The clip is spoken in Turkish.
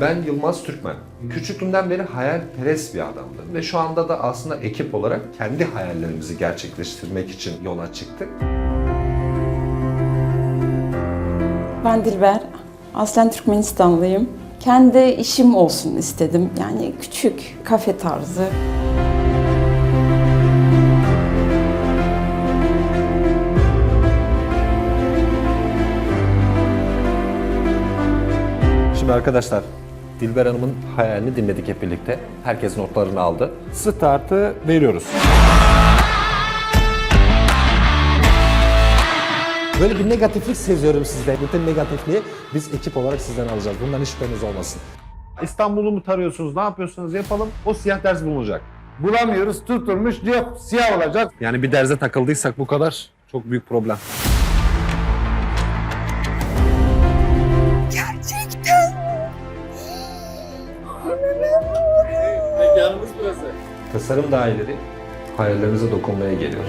Ben Yılmaz Türkmen. Küçüklüğümden beri hayalperest bir adamdım ve şu anda da aslında ekip olarak kendi hayallerimizi gerçekleştirmek için yola çıktık. Ben Dilber. Aslen Türkmenistanlıyım. Kendi işim olsun istedim. Yani küçük kafe tarzı. Şimdi arkadaşlar Dilber Hanım'ın hayalini dinledik hep birlikte. Herkes notlarını aldı. Startı veriyoruz. Böyle bir negatiflik seziyorum sizde. Bütün negatifliği biz ekip olarak sizden alacağız. Bundan hiç şüpheniz olmasın. İstanbul'u mu tarıyorsunuz, ne yapıyorsunuz yapalım. O siyah ders bulunacak. Bulamıyoruz, tutturmuş diyor siyah olacak. Yani bir derze takıldıysak bu kadar çok büyük problem. Mekanımız burası. Tasarım daireleri hayallerinize dokunmaya geliyor.